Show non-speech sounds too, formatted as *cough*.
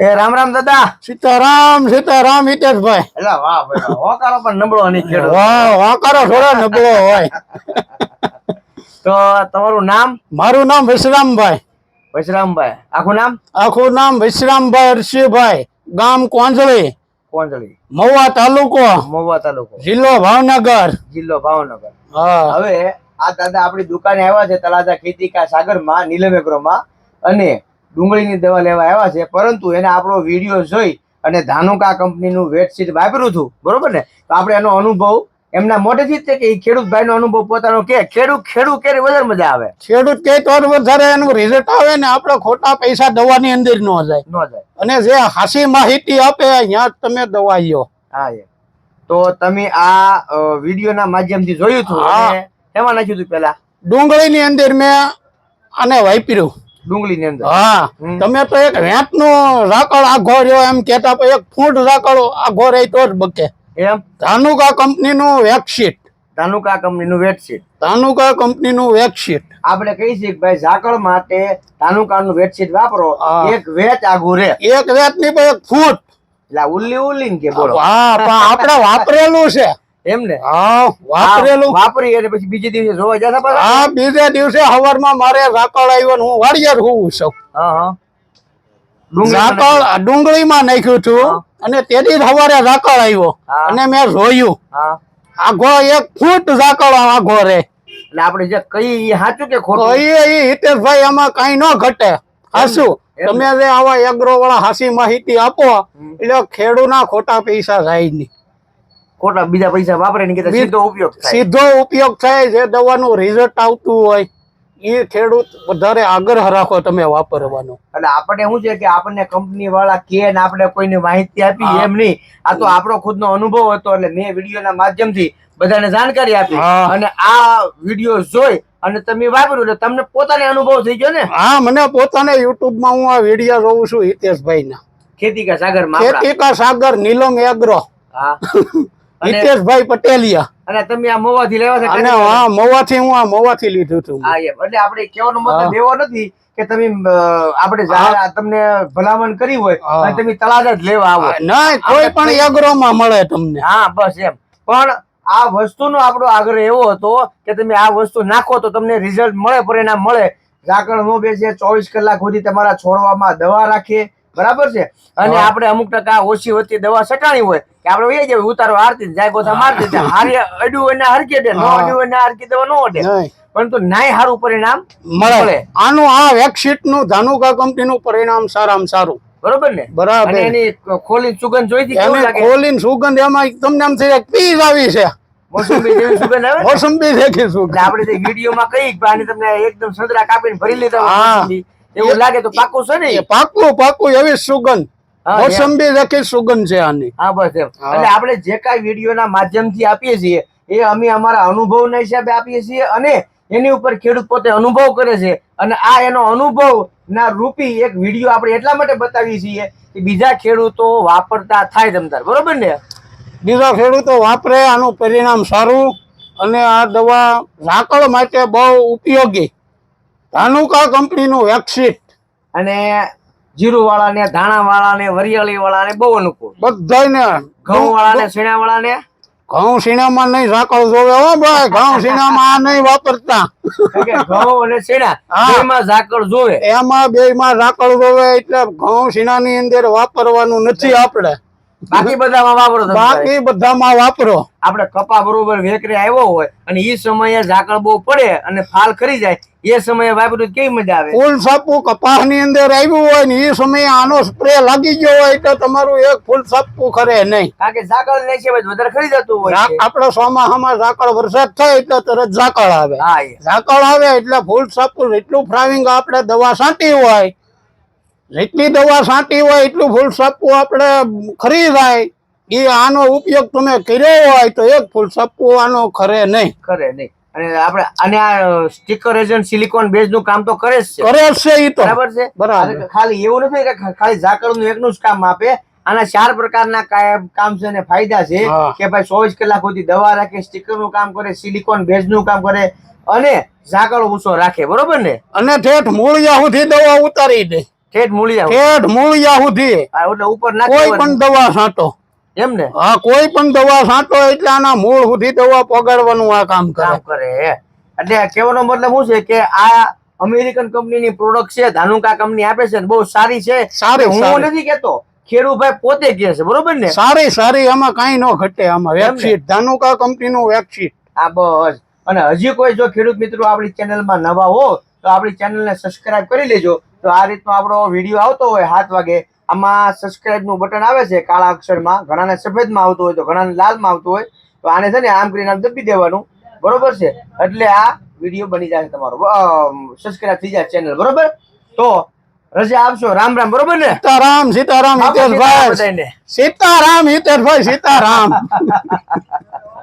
એ રામ રામ દાદા. સીતારામ સીતારામ હિતેશભાઈ. એટલે વાહ ભાઈ. હોકારો પણ નબળો નહીં ખેડો વાહ વાંકારો થોડો નબળો હોય. તો તમારું નામ? મારું નામ વિશ્રામભાઈ. વિશ્રામભાઈ. આખું નામ? આખું નામ વિશ્રામભાઈ હર્ષિભાઈ. ગામ કોંજળી. કોંજળી. મહુવા તાલુકો. મહુવા તાલુકો. જિલ્લો ભાવનગર. જિલ્લો ભાવનગર. હા. હવે આ દાદા આપણી દુકાને આવ્યા છે તળાજા ખેતીકા સાગરમાં નીલમ એગ્રોમાં. અને ડુંગળીની દવા લેવા આવ્યા છે પરંતુ એને આપણો વીડિયો જોઈ અને ધાનુકા કંપનીનું વેટશીટ વાપર્યું હતું બરોબર ને? તો આપણે એનો અનુભવ એમના મોઢેથી જ છે કે ખેડૂત ભાઈનો અનુભવ પોતાનો કે ખેડૂત ખેડૂત કે વધારે મજા આવે? ખેડૂત કે તો વધારે એનું રિઝલ્ટ આવે ને આપણે ખોટા પૈસા દવાની અંદર ન જાય. ન જાય. અને જે હાસી માહિતી આપે અહીંયા તમે દવા લ્યો. હા એ. તો તમે આ વિડીયોના માધ્યમથી જોયું હતું. એમાં નાખ્યું હતું પેલા ડુંગળીની અંદર મેં આને વાપર્યું. ડુંગળીની અંદર. હા. તમે તો એક વેંત નો રાકડ આઘો રહ્યો એમ કેતા એક ફૂટ રાકળ આઘો રહી તો જ બકે. એમ? ધાનુકા કંપનીનું વેકશીટ ધાનુકા કંપનીનું વેટશીટ ધાનુકા કંપનીનું વેકશીટ આપણે કહી છીએ કે ભાઈ ઝાકળ માટે ધાનુકા નું વેટશીટ વાપરો એક વેચ આઘું રે એક વેતની એક ફૂટ. એટલે ઉલ્લી ઉલ્લી ને કે બોલો. હા પણ આપણે વાપરેલું છે. એમ ને? હા વાપરેલું. વાપરી અને પછી બીજે દિવસે જોવા જતા પાછા? હા બીજે દિવસે સવારમાં મારે રાકળ આવ્યો ને હું વાડિયાર હોઉં છું. હા હા. ડુંગળી રાકળ ડુંગળીમાં નાખ્યું છું અને તેથી જ સવારે રાકળ આવ્યો અને મેં જોયું. આઘો એક ફૂટ રાકળ આઘો રે. એટલે આપણે જે કઈ સાચું કે ખોટું? એ હિતેશભાઈ આમાં કઈ ન ઘટે. હાસું. તમે જે આવા એગ્રો વાળા હાસી માહિતી આપો એટલે એટલે ખેડૂના ખોટા પૈસા જાય નહીં. ખોટા બીજા પૈસા વાપરે ને કે સીધો ઉપયોગ થાય. સીધો ઉપયોગ થાય જે દવાનું રિઝલ્ટ આવતું હોય એ ખેડૂત વધારે આગ્રહ રાખો તમે વાપરવાનો. એટલે આપણે શું છે કે આપણને કંપની વાળા કે આપણે કોઈને માહિતી આપી એમ નહીં. આ તો આપણો ખુદનો અનુભવ હતો એટલે મેં વિડીયોના માધ્યમથી બધાને જાણકારી આપી. અને આ વીડિયો જોઈ અને તમે વાપર્યું એટલે તમને પોતાને અનુભવ થઈ ગયો ને? હા મને પોતાને યુટ્યુબમાં હું આ વીડિયો જોઉં છું હિતેશભાઈ ના ખેતી કા સાગર. ખેતી કા સાગર નીલમ એગ્રો હા. *laughs* હિતેશભાઈ પટેલિયા. અને તમે આ મોવાથી લેવા છે અને હા મોવાથી હું આ મોવાથી લીધું હતું હા એમ. એટલે આપણે કેવાનો મતલબ એવો નથી કે તમે આપણે તમને ભલામણ કરી હોય અને તમે તળાજ જ લેવા આવો. ના કોઈ પણ એગ્રો માં મળે તમને. હા બસ એમ. પણ આ વસ્તુનો આપણો આગ્રહ એવો હતો કે તમે આ વસ્તુ નાખો તો તમને રિઝલ્ટ મળે પરિણામ મળે. ઝાકળ નો બેસે ચોવીસ કલાક સુધી તમારા છોડવામાં દવા રાખીએ. બરાબર છે? અને આપણે અમુક ટકા ઓછી વધતી દવા સટાણી હોય કે આપણે વહી જાય ઉતારો હારતી જાય ગોથા મારતી જાય. હારી અડ્યું હોય ને હરકી દે નો અડ્યું હોય ને હરકી દેવા નો દે પરંતુ નાય સારું પરિણામ મળે. આનું આ વેકશીટનું ધાનુકા કંપની નું પરિણામ સારામાં સારું. બરોબર ને? બરાબર. એની ખોલી સુગંધ એને સુગંધ એમાં તમને એમ થઈ જાય આવી છે. મોસંબી જેવી સુગંધ આવે મોસંબી દેખી સુગંધ. આપણે જે વિડીયોમાં કઈ તમને એકદમ સંતરા કાપીને ભરી લીધા. એવું લાગે તો પાકું છે ને? પાકું પાકું એવી સુગંધ. મોસંબી દેખી સુગંધ છે આની. હા બસ એમ. એટલે આપણે જે કાંઈ વિડીયોના માધ્યમથી આપીએ છીએ એ અમે અમારા અનુભવના હિસાબે આપીએ છીએ અને એની ઉપર ખેડૂત પોતે અનુભવ કરે છે અને આ એનો અનુભવ ના રૂપી એક વીડિયો આપણે એટલા માટે બતાવીએ છીએ કે બીજા ખેડૂતો વાપરતા થાય તમતાર બરોબર ને? બીજા ખેડૂતો વાપરે આનું પરિણામ સારું અને આ દવા ઝાકળ માટે બહુ ઉપયોગી. ધાનુકા કંપનીનું વેક્સિટ અને જીરું વાળા ને ધાણા વાળા ને વરિયાળી વાળા ને બહુ અનુકૂળ. બધાને ઘઉં વાળા ને સીણા વાળાને ઘઉં સીણામાં નહીં ઝાકળ જોવે હો ભાઈ ઘઉં સીણામાં આ નહીં વાપરતા. ઘઉં અને સીણા એમાં ઝાકળ જોવે. એમાં બે માં ઝાકળ જોવે એટલે ઘઉં સીણાની અંદર વાપરવાનું નથી આપણે. બાકી બધામાં વાપરો બાકી બધામાં વાપરો. આપણે કપા બરોબર વેકરે આવ્યો હોય અને એ સમયે ઝાકળ બહુ પડે અને ફાલ ખરી જાય એ સમયે વાપર્યું તો કેવી મજા આવે? ફૂલ સાપુ કપાસની અંદર આવ્યું હોય ને એ સમયે આનો સ્પ્રે લાગી ગયો હોય તો તમારું એક ફૂલ સાપુ ખરે નહીં. કારણ કે ઝાકળ લે છે વધારે ખરી જતું હોય. આપણે ચોમાસામાં ઝાકળ વરસાદ થાય એટલે તરત ઝાકળ આવે. હા એ. ઝાકળ આવે એટલે ફૂલ સાપુ એટલું ફ્રાવિંગ આપણે દવા છાંટી હોય જેટલી દવા છાંટી હોય એટલું ફૂલ સાપુ આપણે ખરી જાય. એ આનો ઉપયોગ તમે કર્યો હોય તો એક ફૂલ આનો ખરે નહીં. ખરે નહીં. અને આપણે અને આ સ્ટીકર એજન્ટ સિલિકોન બેઝનું કામ તો કરે જ છે. કરે છે એ તો. બરાબર છે? બરાબર. ખાલી એવું નથી કે ખાલી ઝાકળનું એકનું જ કામ આપે. આના ચાર પ્રકારના કામ કામ છે અને ફાયદા છે કે ભાઈ ચોવીસ કલાક સુધી દવા રાખે સ્ટીકરનું કામ કરે સિલિકોન બેઝનું કામ કરે અને ઝાકળ ઊંચો રાખે. બરોબર ને? અને ઠેઠ મૂળિયા સુધી દવા ઉતારી દે. ઠેઠ મૂળિયા ઠેઠ મૂળિયા સુધી એટલે ઉપર કોઈ પણ દવા છાંટો. એમ ને? હા કોઈ પણ દવા છાંટો એટલે આના મૂળ સુધી દવા પગાડવાનું આ કામ કરે. કરે એટલે કહેવાનો મતલબ શું છે કે આ અમેરિકન કંપનીની પ્રોડક્ટ છે ધાનુકા કંપની આપે છે બહુ સારી છે. સારી હું નથી કેતો ખેડૂભાઈ પોતે કે છે બરોબર ને? સારી સારી આમાં કઈ ન ઘટે આમાં વેબસીટ ધાનુકા કંપની કંપનીનું વેક્સીટ આ બસ. અને હજી કોઈ જો ખેડૂત મિત્રો આપણી ચેનલમાં નવા હો તો આપણી ચેનલને સબસ્ક્રાઇબ કરી લેજો. તો આ રીતનો આપણો વીડિયો આવતો હોય સાત વાગે આમાં સબસ્ક્રાઇબનું બટન આવે છે કાળા અક્ષરમાં ઘણાને સફેદમાં આવતું હોય તો ઘણાને લાલમાં આવતું હોય તો આને છે ને આમ કરીને આમ દબી દેવાનું બરોબર છે? એટલે આ વીડિયો બની જાય તમારો. સબસ્ક્રાઇબ થઈ જાય ચેનલ બરોબર? તો રજા આપશો રામ રામ બરોબર ને? સીતારામ સીતારામ હિતેશભાઈ. સીતારામ હિતેશભાઈ સીતારામ.